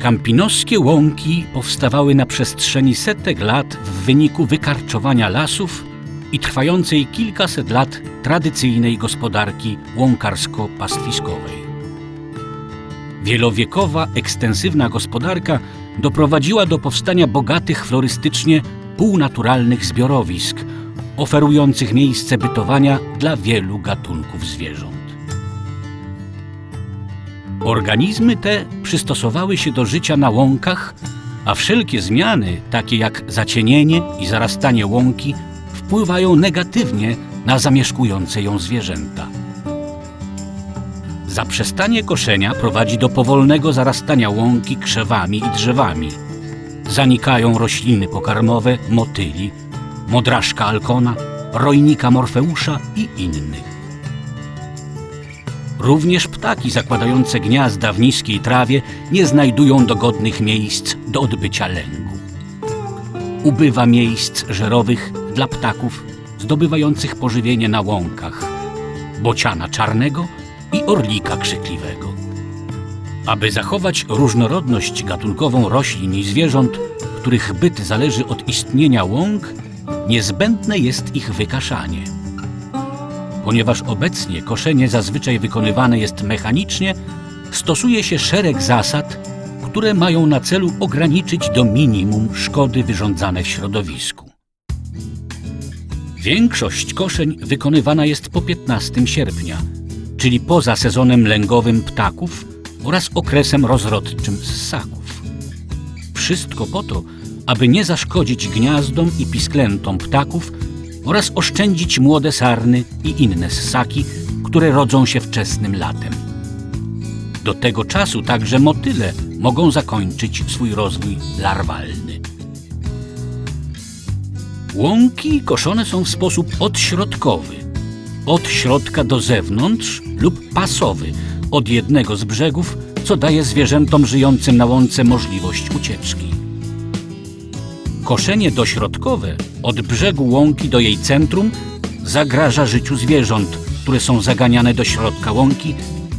Kampinoskie łąki powstawały na przestrzeni setek lat w wyniku wykarczowania lasów i trwającej kilkaset lat tradycyjnej gospodarki łąkarsko-pastwiskowej. Wielowiekowa, ekstensywna gospodarka doprowadziła do powstania bogatych florystycznie półnaturalnych zbiorowisk, oferujących miejsce bytowania dla wielu gatunków zwierząt. Organizmy te przystosowały się do życia na łąkach, a wszelkie zmiany, takie jak zacienienie i zarastanie łąki, wpływają negatywnie na zamieszkujące ją zwierzęta. Zaprzestanie koszenia prowadzi do powolnego zarastania łąki krzewami i drzewami. Zanikają rośliny pokarmowe, motyli, modraszka alkona, rojnika morfeusza i innych. Również ptaki zakładające gniazda w niskiej trawie nie znajdują dogodnych miejsc do odbycia lęgu. Ubywa miejsc żerowych dla ptaków zdobywających pożywienie na łąkach, bociana czarnego i orlika krzykliwego. Aby zachować różnorodność gatunkową roślin i zwierząt, których byt zależy od istnienia łąk, niezbędne jest ich wykaszanie. Ponieważ obecnie koszenie zazwyczaj wykonywane jest mechanicznie, stosuje się szereg zasad, które mają na celu ograniczyć do minimum szkody wyrządzane w środowisku. Większość koszeń wykonywana jest po 15 sierpnia, czyli poza sezonem lęgowym ptaków oraz okresem rozrodczym ssaków. Wszystko po to, aby nie zaszkodzić gniazdom i pisklętom ptaków oraz oszczędzić młode sarny i inne ssaki, które rodzą się wczesnym latem. Do tego czasu także motyle mogą zakończyć swój rozwój larwalny. Łąki koszone są w sposób odśrodkowy, od środka do zewnątrz lub pasowy, od jednego z brzegów, co daje zwierzętom żyjącym na łące możliwość ucieczki. Koszenie dośrodkowe od brzegu łąki do jej centrum zagraża życiu zwierząt, które są zaganiane do środka łąki,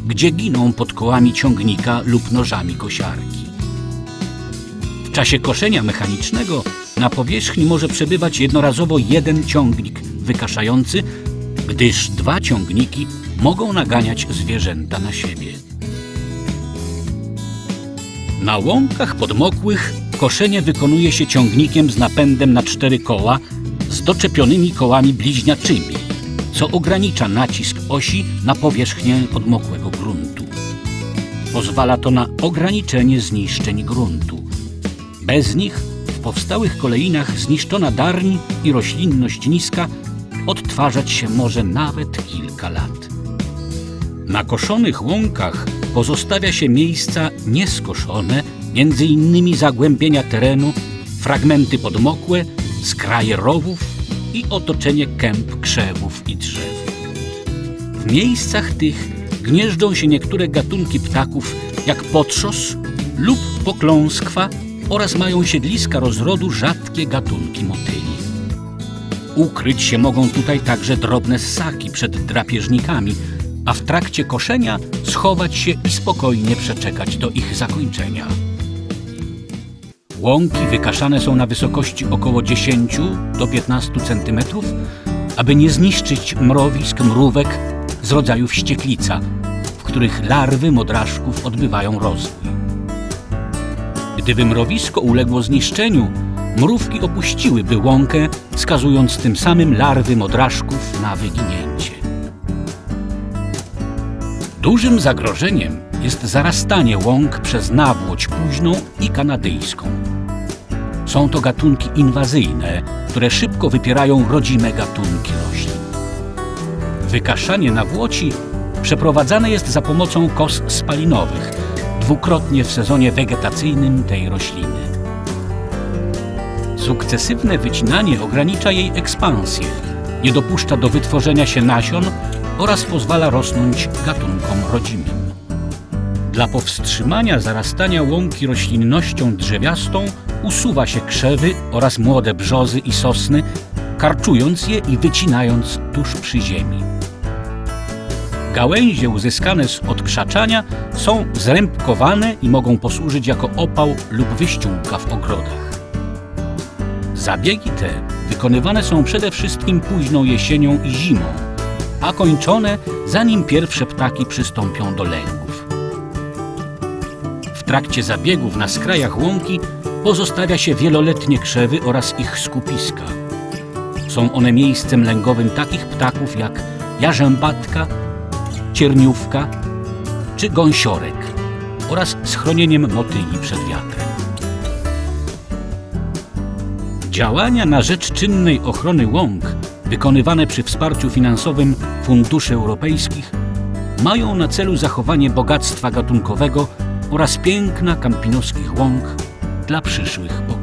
gdzie giną pod kołami ciągnika lub nożami kosiarki. W czasie koszenia mechanicznego na powierzchni może przebywać jednorazowo jeden ciągnik wykaszający, gdyż dwa ciągniki mogą naganiać zwierzęta na siebie. Na łąkach podmokłych koszenie wykonuje się ciągnikiem z napędem na cztery koła z doczepionymi kołami bliźniaczymi, co ogranicza nacisk osi na powierzchnię podmokłego gruntu. Pozwala to na ograniczenie zniszczeń gruntu. Bez nich w powstałych kolejinach zniszczona darń i roślinność niska odtwarzać się może nawet kilka lat. Na koszonych łąkach pozostawia się miejsca nieskoszone, między innymi zagłębienia terenu, fragmenty podmokłe, skraje rowów i otoczenie kęp krzewów i drzew. W miejscach tych gnieżdżą się niektóre gatunki ptaków, jak potrzos lub pokląskwa oraz mają siedliska rozrodu rzadkie gatunki motyli. Ukryć się mogą tutaj także drobne ssaki przed drapieżnikami, a w trakcie koszenia schować się i spokojnie przeczekać do ich zakończenia. Łąki wykaszane są na wysokości około 10 do 15 cm, aby nie zniszczyć mrowisk mrówek z rodzaju wścieklica, w których larwy modraszków odbywają rozwój. Gdyby mrowisko uległo zniszczeniu, mrówki opuściłyby łąkę, skazując tym samym larwy modraszków na wyginięcie. Dużym zagrożeniem jest zarastanie łąk przez nawłoć późną i kanadyjską. Są to gatunki inwazyjne, które szybko wypierają rodzime gatunki roślin. Wykaszanie nawłoci przeprowadzane jest za pomocą kos spalinowych, dwukrotnie w sezonie wegetacyjnym tej rośliny. Sukcesywne wycinanie ogranicza jej ekspansję, nie dopuszcza do wytworzenia się nasion oraz pozwala rosnąć gatunkom rodzimym. Dla powstrzymania zarastania łąki roślinnością drzewiastą usuwa się krzewy oraz młode brzozy i sosny, karczując je i wycinając tuż przy ziemi. Gałęzie uzyskane z odkrzaczania są zrębkowane i mogą posłużyć jako opał lub wyściółka w ogrodach. Zabiegi te wykonywane są przede wszystkim późną jesienią i zimą, a kończone zanim pierwsze ptaki przystąpią do lęgów. W trakcie zabiegów na skrajach łąki pozostawia się wieloletnie krzewy oraz ich skupiska. Są one miejscem lęgowym takich ptaków jak jarzębatka, cierniówka czy gąsiorek oraz schronieniem motyli przed wiatrem. Działania na rzecz czynnej ochrony łąk, wykonywane przy wsparciu finansowym funduszy europejskich, mają na celu zachowanie bogactwa gatunkowego oraz piękna kampinoskich łąk dla przyszłych pokoleń.